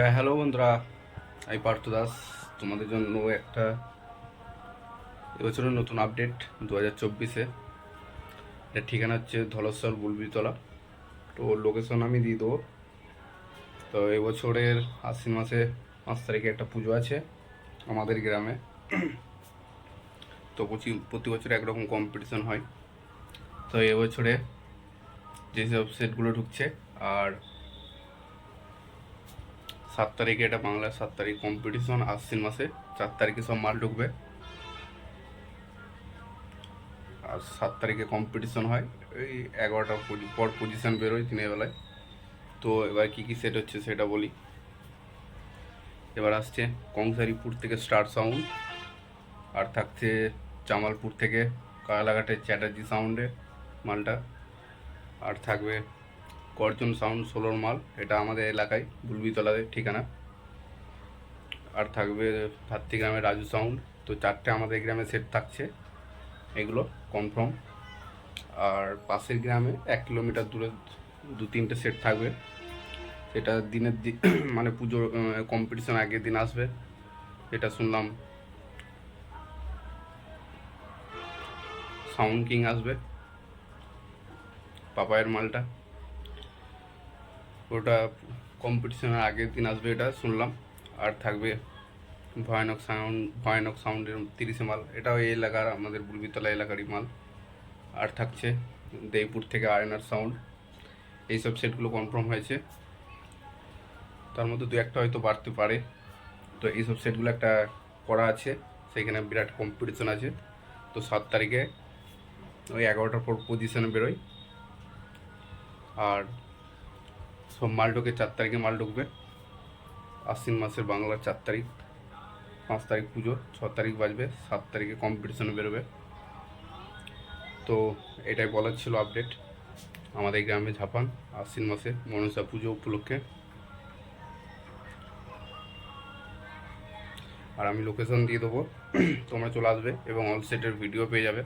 হ্যাঁ, হ্যালো বন্ধুরা আমি পার্থ দাস। তোমাদের জন্য একটা এবছরের নতুন আপডেট দু হাজার চব্বিশে। এর ঠিকানা হচ্ছে ধলেশ্বর বুলবিতলা তো লোকেশন আমি দিয়ে দেবো। তো এবছরের আশ্বিন মাসে পাঁচ তারিখে একটা পুজো আছে আমাদের গ্রামে। তো প্রতি বছর একরকম কম্পিটিশন হয়। তো এবছরে যেসব সেটগুলো ঢুকছে আর সাত তারিখে এটা বাংলার সাত তারিখ কম্পিটিশন আশ্বিন মাসে। চার তারিখে সব মাল ঢুকবে। আর সাত তারিখে কম্পিটিশন হয়। ওই এগারোটা পর পজিশন বেরোয় দিনের বেলায়। তো এবার কী কী সেট হচ্ছে সেটা বলি। এবার আসছে কংসারিপুর থেকে স্টার সাউন্ড আর থাকছে জামালপুর থেকে কালাঘাটের চ্যাটার্জি সাউন্ডে মালটা। আর থাকবে গর্জন সাউন্ড ষোলোর মাল, এটা আমাদের এলাকায় বুলবিতলাতে ঠিকানা। আর থাকবে ধাত্রী গ্রামের রাজু সাউন্ড তো চারটে আমাদের গ্রামে সেট থাকছে, এগুলো কনফার্ম আর পাশের গ্রামে এক কিলোমিটার দূরে দু তিনটে সেট থাকবে। সেটা দিনের দি মানে পুজোর কম্পিটিশন আগের দিন আসবে, এটা শুনলাম। সাউন্ড কিং আসবে, পাপায়ের মালটা। ওটা কম্পিটিশনের আগের দিন আসবে এটা শুনলাম। আর থাকবে ভয়ানক সাউন্ড ভয়ানক সাউন্ডের তিরিশে মাল। এটাও এই এলাকার, আমাদের বুলবিতলা এলাকারই মাল। আর থাকছে দেইপুর থেকে আয়নার সাউন্ড এইসব সেটগুলো কনফার্ম হয়েছে। তার মধ্যে দু একটা হয়তো বাড়তে পারে। তো এইসব সেটগুলো একটা করা আছে। সেখানে বিরাট কম্পিটিশন আছে। তো সাত তারিখে ওই এগারোটার পর পজিশনে বেরোয়। আর সব মাল ঢোকে চার তারিখে মাল ঢুকবে। আশ্বিন মাসের বাংলার চার তারিখ, পাঁচ তারিখ পুজো, ছ তারিখ বাজবে, সাত তারিখে কম্পিটিশনে বেরোবে। তো এটাই বলার ছিল আপডেট আমাদের গ্রামে ঝাপান, আশ্বিন মাসে মনসা পুজো উপলক্ষে। আর আমি লোকেশন দিয়ে দেবো। তোমরা চলে আসবে এবং অল সেটের ভিডিও পেয়ে যাবে।